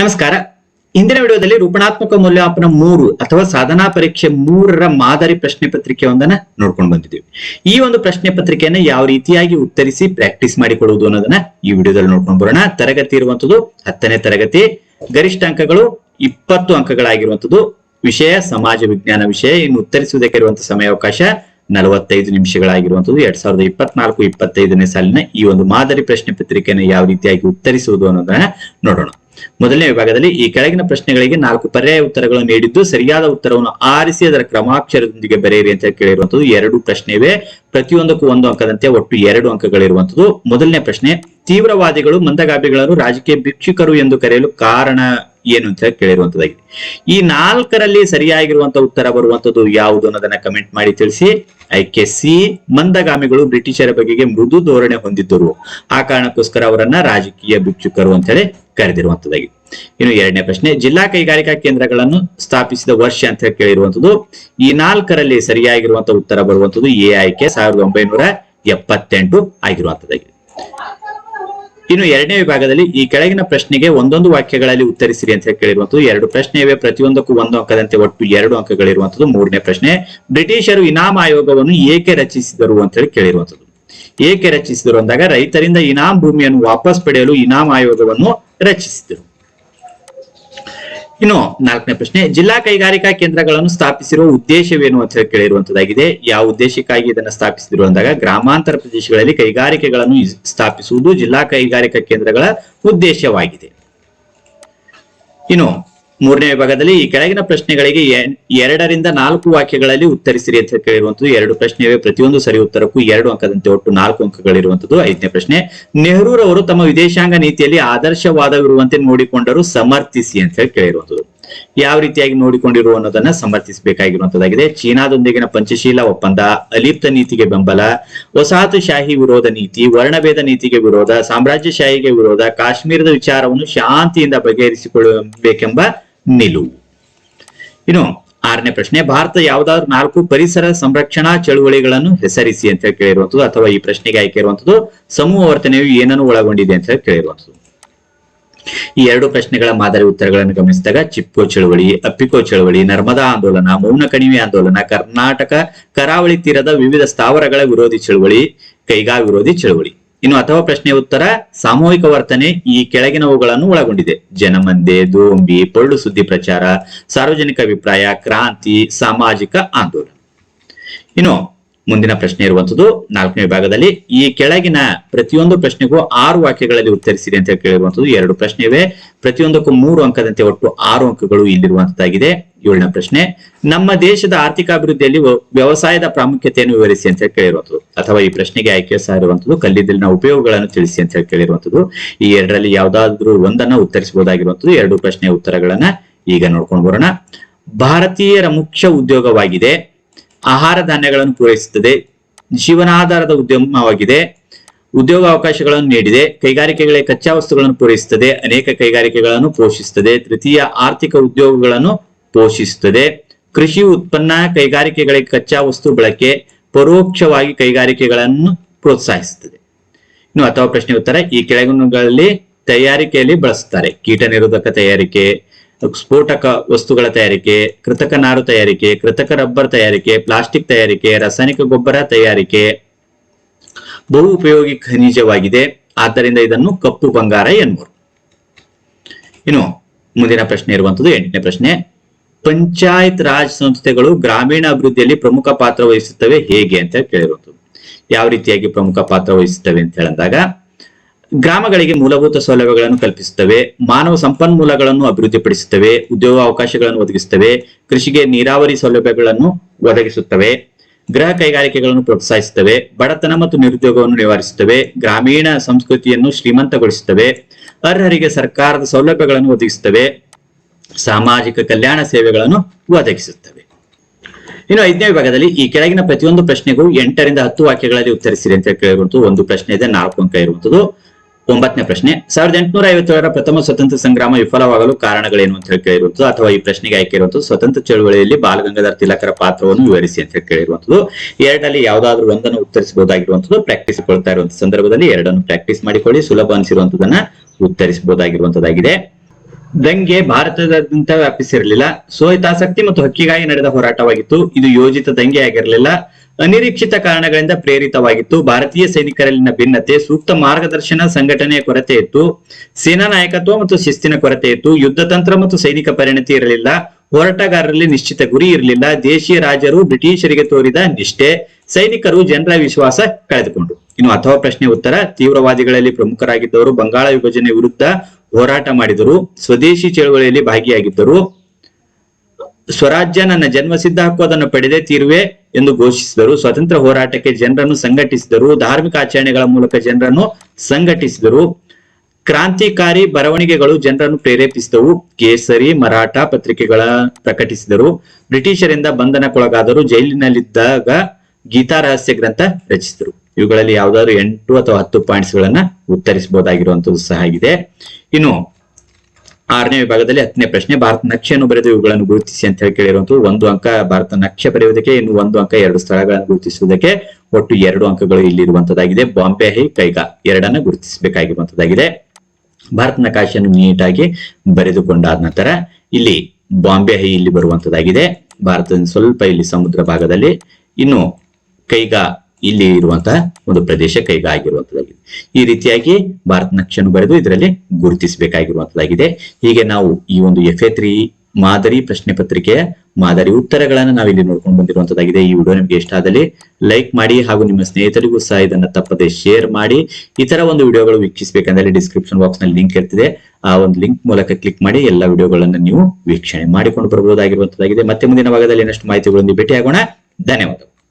ನಮಸ್ಕಾರ. ಇಂದಿನ ವಿಡಿಯೋದಲ್ಲಿ ರೂಪಣಾತ್ಮಕ ಮೌಲ್ಯಮಾಪನ ಮೂರು ಅಥವಾ ಸಾಧನಾ ಪರೀಕ್ಷೆ ಮೂರರ ಮಾದರಿ ಪ್ರಶ್ನೆ ಪತ್ರಿಕೆ ಒಂದನ್ನ ನೋಡ್ಕೊಂಡು ಬಂದಿದ್ದೀವಿ. ಈ ಒಂದು ಪ್ರಶ್ನೆ ಪತ್ರಿಕೆಯನ್ನ ಯಾವ ರೀತಿಯಾಗಿ ಉತ್ತರಿಸಿ ಪ್ರಾಕ್ಟೀಸ್ ಮಾಡಿಕೊಳ್ಳುವುದು ಅನ್ನೋದನ್ನ ಈ ವಿಡಿಯೋದಲ್ಲಿ ನೋಡ್ಕೊಂಡು ಬರೋಣ. ತರಗತಿ ಇರುವಂತದ್ದು ಹತ್ತನೇ ತರಗತಿ, ಗರಿಷ್ಠ ಅಂಕಗಳು ಇಪ್ಪತ್ತು ಅಂಕಗಳಾಗಿರುವಂತದ್ದು, ವಿಷಯ, ಸಮಾಜ ವಿಜ್ಞಾನ ವಿಷಯ, ಇನ್ನು ಉತ್ತರಿಸುವುದಕ್ಕೆ ಇರುವಂತಹ ಸಮಯಾವಕಾಶ ನಲವತ್ತೈದು ನಿಮಿಷಗಳಾಗಿರುವಂತದ್ದು, ಎರಡ್ ಸಾವಿರದ ಇಪ್ಪತ್ನಾಲ್ಕು, ಇಪ್ಪತ್ತೈದನೇ ಸಾಲಿನ ಈ ಒಂದು ಮಾದರಿ ಪ್ರಶ್ನೆ ಪತ್ರಿಕೆಯನ್ನು ಯಾವ ರೀತಿಯಾಗಿ ಉತ್ತರಿಸುವುದು ಅನ್ನೋದನ್ನ ನೋಡೋಣ. ಮೊದಲನೇ ವಿಭಾಗದಲ್ಲಿ ಈ ಕೆಳಗಿನ ಪ್ರಶ್ನೆಗಳಿಗೆ ನಾಲ್ಕು ಪರ್ಯಾಯ ಉತ್ತರಗಳನ್ನು ನೀಡಿದ್ದು, ಸರಿಯಾದ ಉತ್ತರವನ್ನು ಆರಿಸಿ ಅದರ ಕ್ರಮಾಕ್ಷರದೊಂದಿಗೆ ಬರೆಯಿರಿ ಅಂತ ಕೇಳಿರುವಂತದ್ದು ಎರಡು ಪ್ರಶ್ನೆ ಇವೆ. ಪ್ರತಿಯೊಂದಕ್ಕೂ ಒಂದು ಅಂಕದಂತೆ ಒಟ್ಟು ಎರಡು ಅಂಕಗಳಿರುವಂತದ್ದು ಮೊದಲನೇ ಪ್ರಶ್ನೆ, ತೀವ್ರವಾದಿಗಳು ಮಂದಗಾಬಿಗಳನ್ನು ರಾಜಕೀಯ ಭಿಕ್ಷುಕರು ಎಂದು ಕರೆಯಲು ಕಾರಣ ಏನು ಅಂತ ಹೇಳಿ ಕೇಳಿರುವಂತದ್ದಾಗಿದೆ. ಈ ನಾಲ್ಕರಲ್ಲಿ ಸರಿಯಾಗಿರುವಂತ ಉತ್ತರ ಬರುವಂತದ್ದು ಯಾವುದು ಅನ್ನೋದನ್ನ ಕಮೆಂಟ್ ಮಾಡಿ ತಿಳಿಸಿ. ಆಯ್ಕೆ ಸಿ ಮಂದಗಾಮಿಗಳು ಬ್ರಿಟಿಷರ ಬಗೆಗೆ ಮೃದು ಧೋರಣೆ ಹೊಂದಿದ್ದರು. ಆ ಕಾರಣಕ್ಕೋಸ್ಕರ ಅವರನ್ನ ರಾಜಕೀಯ ಭಿಕ್ಷುಕರು ಅಂತ ಹೇಳಿ ಕರೆದಿರುವಂತದ್ದಾಗಿದೆ. ಇನ್ನು ಎರಡನೇ ಪ್ರಶ್ನೆ, ಜಿಲ್ಲಾ ಕೈಗಾರಿಕಾ ಕೇಂದ್ರಗಳನ್ನು ಸ್ಥಾಪಿಸಿದ ವರ್ಷ ಅಂತ ಹೇಳಿ ಕೇಳಿರುವಂತದ್ದು, ಈ ನಾಲ್ಕರಲ್ಲಿ ಸರಿಯಾಗಿರುವಂತ ಉತ್ತರ ಬರುವಂತದ್ದು ಎ ಆಯ್ಕೆ ಸಾವಿರದ ಒಂಬೈನೂರ ಎಪ್ಪತ್ತೆಂಟು ಆಗಿರುವಂತದ್ದಾಗಿದೆ. ಇನ್ನು ಎರಡನೇ ವಿಭಾಗದಲ್ಲಿ ಈ ಕೆಳಗಿನ ಪ್ರಶ್ನೆಗೆ ಒಂದೊಂದು ವಾಕ್ಯಗಳಲ್ಲಿ ಉತ್ತರಿಸಿರಿ ಅಂತ ಕೇಳಿರುವಂತದ್ದು ಎರಡು ಪ್ರಶ್ನೆ ಇವೆ ಪ್ರತಿಯೊಂದಕ್ಕೂ ಒಂದು ಅಂಕದಂತೆ ಒಟ್ಟು ಎರಡು ಅಂಕಗಳಿರುವಂತದ್ದು ಮೂರನೇ ಪ್ರಶ್ನೆ, ಬ್ರಿಟಿಷರು ಇನಾಮ್ ಆಯೋಗವನ್ನು ಏಕೆ ರಚಿಸಿದರು ಅಂತ ಹೇಳಿ ಕೇಳಿರುವಂತದ್ದು ಏಕೆ ರಚಿಸಿದರು ಅಂದಾಗ ರೈತರಿಂದ ಇನಾಮ್ ಭೂಮಿಯನ್ನು ವಾಪಸ್ ಪಡೆಯಲು ಇನಾಮ್ ಆಯೋಗವನ್ನು ರಚಿಸಿದರು. ಇನ್ನು ನಾಲ್ಕನೇ ಪ್ರಶ್ನೆ, ಜಿಲ್ಲಾ ಕೈಗಾರಿಕಾ ಕೇಂದ್ರಗಳನ್ನು ಸ್ಥಾಪಿಸಿರುವ ಉದ್ದೇಶವೇನು ಅಂತ ಹೇಳಿ ಕೇಳಿರುವಂತದ್ದಾಗಿದೆ. ಯಾವ ಉದ್ದೇಶಕ್ಕಾಗಿ ಇದನ್ನು ಸ್ಥಾಪಿಸಿದ್ರು ಅಂದಾಗ, ಗ್ರಾಮಾಂತರ ಪ್ರದೇಶಗಳಲ್ಲಿ ಕೈಗಾರಿಕೆಗಳನ್ನು ಸ್ಥಾಪಿಸುವುದು ಜಿಲ್ಲಾ ಕೈಗಾರಿಕಾ ಕೇಂದ್ರಗಳ ಉದ್ದೇಶವಾಗಿದೆ. ಇನ್ನು ಮೂರನೇ ವಿಭಾಗದಲ್ಲಿ ಈ ಕೆಳಗಿನ ಪ್ರಶ್ನೆಗಳಿಗೆ ಎರಡರಿಂದ ನಾಲ್ಕು ವಾಕ್ಯಗಳಲ್ಲಿ ಉತ್ತರಿಸಿರಿ ಅಂತ ಕೇಳಿರುವಂತದ್ದು ಎರಡು ಪ್ರಶ್ನೆ ಇವೆ ಪ್ರತಿಯೊಂದು ಸರಿ ಉತ್ತರಕ್ಕೂ ಎರಡು ಅಂಕದಂತೆ ಒಟ್ಟು ನಾಲ್ಕು ಅಂಕಗಳಿರುವಂತದ್ದು ಐದನೇ ಪ್ರಶ್ನೆ. ನೆಹರೂರವರು ತಮ್ಮ ವಿದೇಶಾಂಗ ನೀತಿಯಲ್ಲಿ ಆದರ್ಶವಾದವಿರುವಂತೆ ನೋಡಿಕೊಂಡರು ಸಮರ್ಥಿಸಿ ಅಂತ ಹೇಳಿ ಕೇಳಿರುವಂತದ್ದು ಯಾವ ರೀತಿಯಾಗಿ ನೋಡಿಕೊಂಡಿರು ಅನ್ನೋದನ್ನ ಸಮರ್ಥಿಸಬೇಕಾಗಿರುವಂತದ್ದಾಗಿದೆ ಚೀನಾದೊಂದಿಗಿನ ಪಂಚಶೀಲ ಒಪ್ಪಂದ, ಅಲಿಪ್ತ ನೀತಿಗೆ ಬೆಂಬಲ, ವಸಾಹತುಶಾಹಿ ವಿರೋಧ ನೀತಿ, ವರ್ಣಭೇದ ನೀತಿಗೆ ವಿರೋಧ, ಸಾಮ್ರಾಜ್ಯಶಾಹಿಗೆ ವಿರೋಧ, ಕಾಶ್ಮೀರದ ವಿಚಾರವನ್ನು ಶಾಂತಿಯಿಂದ ಬಗೆಹರಿಸಿಕೊಳ್ಳಬೇಕೆಂಬ ನಿಲುವು. ಇನ್ನು ಆರನೇ ಪ್ರಶ್ನೆ, ಭಾರತ ಯಾವ್ದಾದ್ರು ನಾಲ್ಕು ಪರಿಸರ ಸಂರಕ್ಷಣಾ ಚಳುವಳಿಗಳನ್ನು ಹೆಸರಿಸಿ ಅಂತ ಹೇಳಿ ಕೇಳಿರುವಂತದ್ದು ಅಥವಾ ಈ ಪ್ರಶ್ನೆಗೆ ಆಯ್ಕೆ ಇರುವಂತದ್ದು ಸಮೂಹ ವರ್ತನೆಯು ಏನನ್ನು ಒಳಗೊಂಡಿದೆ ಅಂತ ಹೇಳಿ ಕೇಳಿರುವಂತದ್ದು ಈ ಎರಡು ಪ್ರಶ್ನೆಗಳ ಮಾದರಿ ಉತ್ತರಗಳನ್ನು ಗಮನಿಸಿದಾಗ ಚಿಪ್ಕೋ ಚಳವಳಿ, ಅಪ್ಪಿಕೋ ಚಳವಳಿ, ನರ್ಮದಾ ಆಂದೋಲನ ಮೌನ ಕಣಿವೆ ಆಂದೋಲನ, ಕರ್ನಾಟಕ ಕರಾವಳಿ ತೀರದ ವಿವಿಧ ಸ್ಥಾವರಗಳ ವಿರೋಧಿ ಚಳವಳಿ ಕೈಗಾ ವಿರೋಧಿ ಚಳವಳಿ. ಇನ್ನು ಅಥವಾ ಪ್ರಶ್ನೆ ಉತ್ತರ, ಸಾಮೂಹಿಕ ವರ್ತನೆ ಈ ಕೆಳಗಿನವುಗಳನ್ನು ಒಳಗೊಂಡಿದೆ. ಜನಮಂದೆ, ದೋಂಬಿ, ಪೊಳ್ಳು ಸುದ್ದಿ ಪ್ರಚಾರ, ಸಾರ್ವಜನಿಕ ಅಭಿಪ್ರಾಯ, ಕ್ರಾಂತಿ, ಸಾಮಾಜಿಕ ಆಂದೋಲನ. ಇನ್ನು ಮುಂದಿನ ಪ್ರಶ್ನೆ ಇರುವಂತದ್ದು, ನಾಲ್ಕನೇ ವಿಭಾಗದಲ್ಲಿ ಈ ಕೆಳಗಿನ ಪ್ರತಿಯೊಂದು ಪ್ರಶ್ನೆಗೂ ಆರು ವಾಕ್ಯಗಳಲ್ಲಿ ಉತ್ತರಿಸಿದೆ ಅಂತ ಕೇಳಿರುವಂತದ್ದು ಎರಡು ಪ್ರಶ್ನೆ ಇವೆ ಪ್ರತಿಯೊಂದಕ್ಕೂ ಮೂರು ಅಂಕದಂತೆ ಒಟ್ಟು ಆರು ಅಂಕಗಳು ಇಲ್ಲಿರುವಂತದ್ದಾಗಿದೆ. ಏಳನೇ ಪ್ರಶ್ನೆ, ನಮ್ಮ ದೇಶದ ಆರ್ಥಿಕ ಅಭಿವೃದ್ಧಿಯಲ್ಲಿ ವ್ಯ- ವ್ಯವಸಾಯದ ಪ್ರಾಮುಖ್ಯತೆಯನ್ನು ವಿವರಿಸಿ ಅಂತ ಹೇಳಿ ಕೇಳಿರುವಂತದ್ದು ಅಥವಾ ಈ ಪ್ರಶ್ನೆಗೆ ಆಯ್ಕೆ ಸಹ ಇರುವಂತದ್ದು ಕಲ್ಲಿದ್ದಲಿನ ಉಪಯೋಗಗಳನ್ನು ತಿಳಿಸಿ ಅಂತ ಹೇಳಿ ಕೇಳಿರುವಂತದ್ದು ಈ ಎರಡರಲ್ಲಿ ಯಾವ್ದಾದ್ರು ಒಂದನ್ನ ಉತ್ತರಿಸಬಹುದಾಗಿರುವಂತದ್ದು ಎರಡು ಪ್ರಶ್ನೆ ಉತ್ತರಗಳನ್ನ ಈಗ ನೋಡ್ಕೊಂಡು ಬರೋಣ. ಭಾರತೀಯರ ಮುಖ್ಯ ಉದ್ಯೋಗವಾಗಿದೆ. ಆಹಾರ ಧಾನ್ಯಗಳನ್ನು ಪೂರೈಸುತ್ತದೆ. ಜೀವನಾಧಾರದ ಉದ್ಯಮವಾಗಿದೆ. ಉದ್ಯೋಗ ಅವಕಾಶಗಳನ್ನು ನೀಡಿದೆ. ಕೈಗಾರಿಕೆಗಳಿಗೆ ಕಚ್ಚಾ ವಸ್ತುಗಳನ್ನು ಪೂರೈಸುತ್ತದೆ. ಅನೇಕ ಕೈಗಾರಿಕೆಗಳನ್ನು ಪೋಷಿಸುತ್ತದೆ. ತೃತೀಯ ಆರ್ಥಿಕ ಉದ್ಯೋಗಗಳನ್ನು ಪೋಷಿಸುತ್ತದೆ. ಕೃಷಿ ಉತ್ಪನ್ನ ಕೈಗಾರಿಕೆಗಳಿಗೆ ಕಚ್ಚಾ ವಸ್ತು ಬಳಕೆ ಪರೋಕ್ಷವಾಗಿ ಕೈಗಾರಿಕೆಗಳನ್ನು ಪ್ರೋತ್ಸಾಹಿಸುತ್ತದೆ. ಇನ್ನು ಅಥವಾ ಪ್ರಶ್ನೆ ಉತ್ತರ, ಈ ಕೆಳಗಿನಗಳಲ್ಲಿ ತಯಾರಿಕೆಯಲ್ಲಿ ಬಳಸುತ್ತಾರೆ. ಕೀಟ ನಿರೋಧಕ ತಯಾರಿಕೆ, ಸ್ಫೋಟಕ ವಸ್ತುಗಳ ತಯಾರಿಕೆ, ಕೃತಕ ನಾರು ತಯಾರಿಕೆ, ಕೃತಕ ರಬ್ಬರ್ ತಯಾರಿಕೆ, ಪ್ಲಾಸ್ಟಿಕ್ ತಯಾರಿಕೆ, ರಾಸಾಯನಿಕ ಗೊಬ್ಬರ ತಯಾರಿಕೆ ಬಹು ಉಪಯೋಗಿ ಖನಿಜವಾಗಿದೆ. ಆದ್ದರಿಂದ ಇದನ್ನು ಕಪ್ಪು ಬಂಗಾರ ಎನ್ನುವರು. ಇನ್ನು ಮುಂದಿನ ಪ್ರಶ್ನೆ ಇರುವಂತದ್ದು ಎಂಟನೇ ಪ್ರಶ್ನೆ. ಪಂಚಾಯತ್ ರಾಜ್ ಸಂಸ್ಥೆಗಳು ಗ್ರಾಮೀಣ ಅಭಿವೃದ್ಧಿಯಲ್ಲಿ ಪ್ರಮುಖ ಪಾತ್ರ ವಹಿಸುತ್ತವೆ. ಹೇಗೆ ಅಂತ ಕೇಳಿರೋದು. ಯಾವ ರೀತಿಯಾಗಿ ಪ್ರಮುಖ ಪಾತ್ರ ವಹಿಸುತ್ತವೆ ಅಂತ ಹೇಳಿದಾಗ, ಗ್ರಾಮಗಳಿಗೆ ಮೂಲಭೂತ ಸೌಲಭ್ಯಗಳನ್ನು ಕಲ್ಪಿಸುತ್ತವೆ. ಮಾನವ ಸಂಪನ್ಮೂಲಗಳನ್ನು ಅಭಿವೃದ್ಧಿಪಡಿಸುತ್ತವೆ. ಉದ್ಯೋಗ ಅವಕಾಶಗಳನ್ನು ಒದಗಿಸುತ್ತವೆ. ಕೃಷಿಗೆ ನೀರಾವರಿ ಸೌಲಭ್ಯಗಳನ್ನು ಒದಗಿಸುತ್ತವೆ. ಗೃಹ ಕೈಗಾರಿಕೆಗಳನ್ನು ಪ್ರೋತ್ಸಾಹಿಸುತ್ತವೆ. ಬಡತನ ಮತ್ತು ನಿರುದ್ಯೋಗವನ್ನು ನಿವಾರಿಸುತ್ತವೆ. ಗ್ರಾಮೀಣ ಸಂಸ್ಕೃತಿಯನ್ನು ಶ್ರೀಮಂತಗೊಳಿಸುತ್ತವೆ. ಅರ್ಹರಿಗೆ ಸರ್ಕಾರದ ಸೌಲಭ್ಯಗಳನ್ನು ಒದಗಿಸುತ್ತವೆ. ಸಾಮಾಜಿಕ ಕಲ್ಯಾಣ ಸೇವೆಗಳನ್ನು ಒದಗಿಸುತ್ತವೆ. ಇನ್ನು ಐದನೇ ವಿಭಾಗದಲ್ಲಿ ಈ ಕೆಳಗಿನ ಪ್ರತಿಯೊಂದು ಪ್ರಶ್ನೆಗೂ ಎಂಟರಿಂದ ಹತ್ತು ವಾಕ್ಯಗಳಲ್ಲಿ ಉತ್ತರಿಸಿರಿ ಅಂತ ಕೇಳಿರುವಂತದ್ದು ಒಂದು ಪ್ರಶ್ನೆ ಇದೆ, ನಾಲ್ಕು ಅಂಕ ಇರುವಂತದ್ದು. ಒಂಬತ್ತನೇ ಪ್ರಶ್ನೆ, ಸಾವಿರದ ಎಂಟುನೂರ ಐವತ್ತೇಳರ ಪ್ರಥಮ ಸ್ವತಂತ್ರ ಸಂಗ್ರಾಮ ವಿಫಲವಾಗಲು ಕಾರಣಗಳೇನು ಅಂತ ಹೇಳಿ ಕೇಳಿರುವಂತದ್ದು, ಅಥವಾ ಈ ಪ್ರಶ್ನೆಗೆ ಆಯ್ಕೆ ಇರುವಂತದ್ದು ಸ್ವತಂತ್ರ ಚಳುವಳಿಯಲ್ಲಿ ಬಾಲಗಂಗಾಧರ ತಿಲಕರ ಪಾತ್ರವನ್ನು ವಿವರಿಸಿ ಅಂತ ಹೇಳಿ ಕೇಳಿರುವಂತದ್ದು. ಎರಡರಲ್ಲಿ ಯಾವ್ದಾದ್ರು ಒಂದನ್ನು ಉತ್ತರಿಸಬಹುದಾಗಿರುವಂತದ್ದು ಪ್ರಾಕ್ಟೀಸ್ ಕೊಳ್ತಾ ಇರುವಂತಹ ಸಂದರ್ಭದಲ್ಲಿ ಎರಡನ್ನು ಪ್ರಾಕ್ಟೀಸ್ ಮಾಡಿಕೊಳ್ಳಿ, ಸುಲಭ ಅನಿಸಿರುವಂತದನ್ನ ಉತ್ತರಿಸಬಹುದಾಗಿರುವಂತದ್ದಾಗಿದೆ. ದಂಗೆ ಭಾರತದಾದ್ಯಂತ ವ್ಯಾಪಿಸಿರಲಿಲ್ಲ. ಸ್ವಹಿತಾಸಕ್ತಿ ಮತ್ತು ಹಕ್ಕಿಗಾಗಿ ನಡೆದ ಹೋರಾಟವಾಗಿತ್ತು. ಇದು ಯೋಜಿತ ದಂಗೆ ಆಗಿರಲಿಲ್ಲ. ಅನಿರೀಕ್ಷಿತ ಕಾರಣಗಳಿಂದ ಪ್ರೇರಿತವಾಗಿತ್ತು. ಭಾರತೀಯ ಸೈನಿಕರಲ್ಲಿನ ಭಿನ್ನತೆ, ಸೂಕ್ತ ಮಾರ್ಗದರ್ಶನ, ಸಂಘಟನೆಯ ಕೊರತೆ ಇತ್ತು. ಸೇನಾ ನಾಯಕತ್ವ ಮತ್ತು ಶಿಸ್ತಿನ ಕೊರತೆ ಇತ್ತು. ಯುದ್ಧ ತಂತ್ರ ಮತ್ತು ಸೈನಿಕ ಪರಿಣತಿ ಇರಲಿಲ್ಲ. ಹೋರಾಟಗಾರರಲ್ಲಿ ನಿಶ್ಚಿತ ಗುರಿ ಇರಲಿಲ್ಲ. ದೇಶೀಯ ರಾಜರು ಬ್ರಿಟಿಷರಿಗೆ ತೋರಿದ ನಿಷ್ಠೆ. ಸೈನಿಕರು ಜನರ ವಿಶ್ವಾಸ ಕಳೆದುಕೊಂಡು ಇನ್ನು ಅಥವಾ ಪ್ರಶ್ನೆ ಉತ್ತರ, ತೀವ್ರವಾದಿಗಳಲ್ಲಿ ಪ್ರಮುಖರಾಗಿದ್ದವರು ಬಂಗಾಳ ವಿಭಜನೆ ವಿರುದ್ಧ ಹೋರಾಟ ಮಾಡಿದರು. ಸ್ವದೇಶಿ ಚಳವಳಿಯಲ್ಲಿ ಭಾಗಿಯಾಗಿದ್ದರು. ಸ್ವರಾಜ್ಯ ನನ್ನ ಜನ್ಮಸಿದ್ಧ ಹಕ್ಕು, ಅದನ್ನು ಪಡೆದೇ ತೀರುವೆ ಎಂದು ಘೋಷಿಸಿದರು. ಸ್ವತಂತ್ರ ಹೋರಾಟಕ್ಕೆ ಜನರನ್ನು ಸಂಘಟಿಸಿದರು. ಧಾರ್ಮಿಕ ಆಚರಣೆಗಳ ಮೂಲಕ ಜನರನ್ನು ಸಂಘಟಿಸಿದರು. ಕ್ರಾಂತಿಕಾರಿ ಬರವಣಿಗೆಗಳು ಜನರನ್ನು ಪ್ರೇರೇಪಿಸಿದವು. ಕೇಸರಿ, ಮರಾಠ ಪತ್ರಿಕೆಗಳ ಪ್ರಕಟಿಸಿದರು. ಬ್ರಿಟಿಷರಿಂದ ಬಂಧನಕ್ಕೊಳಗಾದರು. ಜೈಲಿನಲ್ಲಿದ್ದಾಗ ಗೀತಾ ರಹಸ್ಯ ಗ್ರಂಥ ರಚಿಸಿದರು. ಇವುಗಳಲ್ಲಿ ಯಾವ್ದಾದ್ರು ಎಂಟು ಅಥವಾ ಹತ್ತು ಪಾಯಿಂಟ್ಸ್ ಗಳನ್ನ ಉತ್ತರಿಸಬಹುದಾಗಿರುವಂತದ್ದು ಸಹ ಆಗಿದೆ. ಇನ್ನು ಆರನೇ ವಿಭಾಗದಲ್ಲಿ ಹತ್ತನೇ ಪ್ರಶ್ನೆ, ಭಾರತ ನಕ್ಷೆಯನ್ನು ಬರೆದು ಇವುಗಳನ್ನು ಗುರುತಿಸಿ ಅಂತ ಹೇಳಿ ಕೇಳಿರುವಂತಹ ಒಂದು ಅಂಕ ಭಾರತ ನಕ್ಷೆ ಬರೆಯುವುದಕ್ಕೆ, ಇನ್ನು ಒಂದು ಅಂಕ ಎರಡು ಸ್ಥಳಗಳನ್ನು ಗುರುತಿಸುವುದಕ್ಕೆ ಒಟ್ಟು ಎರಡು ಅಂಕಗಳು ಇಲ್ಲಿರುವಂತದ್ದಾಗಿದೆ ಬಾಂಬೆ ಹೈ ಕೈಗಾ ಎರಡನ್ನ ಗುರುತಿಸಬೇಕಾಗಿರುವಂತದ್ದಾಗಿದೆ ಭಾರತ ನಕಾಶೆಯನ್ನು ನೀಟಾಗಿ ಬರೆದುಕೊಂಡಾದ ನಂತರ ಇಲ್ಲಿ ಬಾಂಬೆ ಹೈ ಇಲ್ಲಿ ಬರುವಂತದ್ದಾಗಿದೆ ಭಾರತದ ಸ್ವಲ್ಪ ಇಲ್ಲಿ ಸಮುದ್ರ ಭಾಗದಲ್ಲಿ. ಇನ್ನು ಕೈಗಾ ಇಲ್ಲಿ ಇರುವಂತಹ ಒಂದು ಪ್ರದೇಶ ಕೈಗಾ ಆಗಿರುವಂತದ್ದಾಗಿದೆ ಈ ರೀತಿಯಾಗಿ ಭಾರತ ನಕ್ಷೆಯನ್ನು ಬರೆದು ಇದರಲ್ಲಿ ಗುರುತಿಸಬೇಕಾಗಿರುವಂತದ್ದಾಗಿದೆ ಹೀಗೆ ನಾವು ಈ ಒಂದು ಎಫ್ ತ್ರೀ ಮಾದರಿ ಪ್ರಶ್ನೆ ಪತ್ರಿಕೆಯ ಮಾದರಿ ಉತ್ತರಗಳನ್ನು ನಾವಿಲ್ಲಿ ನೋಡ್ಕೊಂಡು ಬಂದಿರುವಂತದ್ದಾಗಿದೆ ಈ ವಿಡಿಯೋ ನಿಮಗೆ ಇಷ್ಟ ಆದಲ್ಲಿ ಲೈಕ್ ಮಾಡಿ ಹಾಗೂ ನಿಮ್ಮ ಸ್ನೇಹಿತರಿಗೂ ಸಹ ಇದನ್ನ ತಪ್ಪದೆ ಶೇರ್ ಮಾಡಿ. ಇತರ ಒಂದು ವಿಡಿಯೋಗಳು ವೀಕ್ಷಿಸಬೇಕಂದ್ರೆ ಡಿಸ್ಕ್ರಿಪ್ಷನ್ ಬಾಕ್ಸ್ನಲ್ಲಿ ಲಿಂಕ್ ಇರ್ತಿದೆ. ಆ ಒಂದು ಲಿಂಕ್ ಮೂಲಕ ಕ್ಲಿಕ್ ಮಾಡಿ ಎಲ್ಲ ವಿಡಿಯೋಗಳನ್ನು ನೀವು ವೀಕ್ಷಣೆ ಮಾಡಿಕೊಂಡು ಬರಬಹುದಾಗಿರುವಂತದ್ದಾಗಿದೆ ಮತ್ತೆ ಮುಂದಿನ ಭಾಗದಲ್ಲಿ ಇನ್ನಷ್ಟು ಮಾಹಿತಿಗಳೊಂದಿಗೆ ಭೇಟಿಯಾಗೋಣ. ಧನ್ಯವಾದಗಳು.